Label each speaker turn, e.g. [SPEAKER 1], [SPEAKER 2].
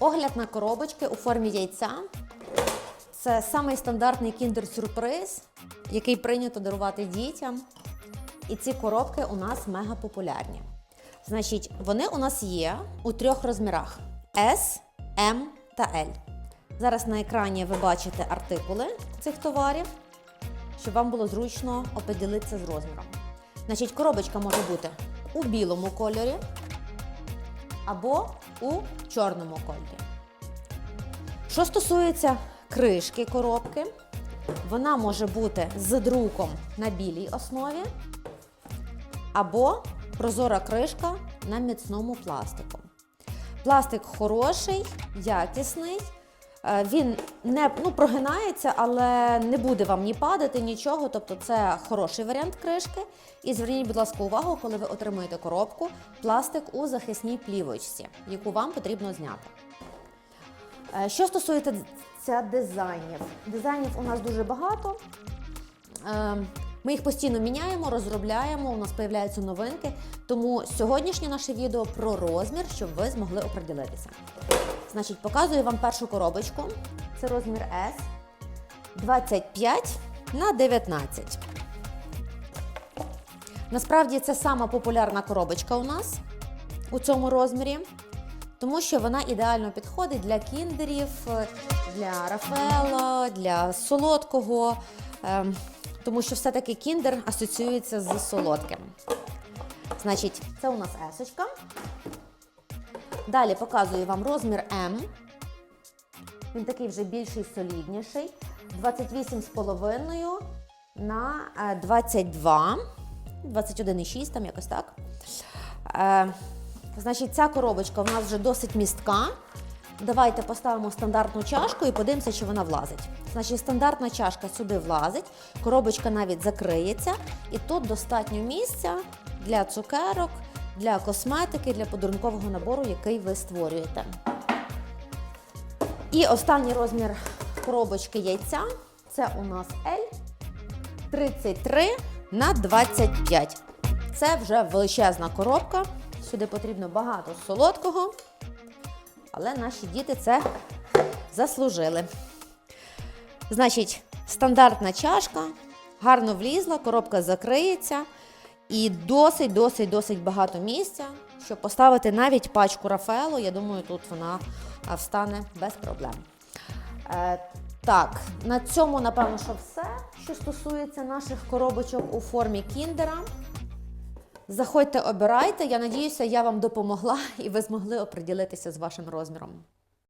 [SPEAKER 1] Огляд на коробочки у формі яйця. Це самий стандартний кіндер-сюрприз, який прийнято дарувати дітям. І ці коробки у нас мега популярні. Значить, вони у нас є у трьох розмірах: S, M та L. Зараз на екрані ви бачите артикули цих товарів, щоб вам було зручно оприділитися з розміром. Значить, коробочка може бути у білому кольорі або у чорному кольорі. Що стосується кришки коробки, вона може бути з друком на білій основі або прозора кришка на міцному пластику. Пластик хороший, якісний. Е, Він не ну, прогинається, але не буде вам ні падати, нічого. Тобто це хороший варіант кришки. І зверніть, будь ласка, увагу, коли ви отримуєте коробку, пластик у захисній плівочці, яку вам потрібно зняти. Е, Що стосується дизайнів, дизайнів у нас дуже багато. Е, Ми їх постійно міняємо, розробляємо, у нас з'являються новинки. Тому сьогоднішнє наше відео про розмір, щоб ви змогли оприділитися. Значить, показую вам першу коробочку. Це розмір S 25 на 19. Насправді це сама популярна коробочка у нас у цьому розмірі, тому що вона ідеально підходить для кіндерів, для Рафаела, для солодкого, ем, тому що все-таки кіндер асоціюється з солодким. Значить, це у нас есочка. Далі показую вам розмір М. Він такий вже більший, солідніший. 28,5 на е, 22, 21,6, там якось так. Е, значить, ця коробочка у нас вже досить містка. Давайте поставимо стандартну чашку і подивимося, чи вона влазить. Значить, стандартна чашка сюди влазить, коробочка навіть закриється, і тут достатньо місця для цукерок, для косметики, для подарункового набору, який ви створюєте. І останній розмір коробочки яйця це у нас L 33 на 25. Це вже величезна коробка. Сюди потрібно багато солодкого, але наші діти це заслужили. Значить, стандартна чашка, гарно влізла, коробка закриється. І досить, досить, досить багато місця, щоб поставити навіть пачку Рафаело. Я думаю, тут вона встане без проблем. Е, так, на цьому, напевно, що все, що стосується наших коробочок у формі кіндера. Заходьте, обирайте. Я надіюся, я вам допомогла і ви змогли оприділитися з вашим розміром.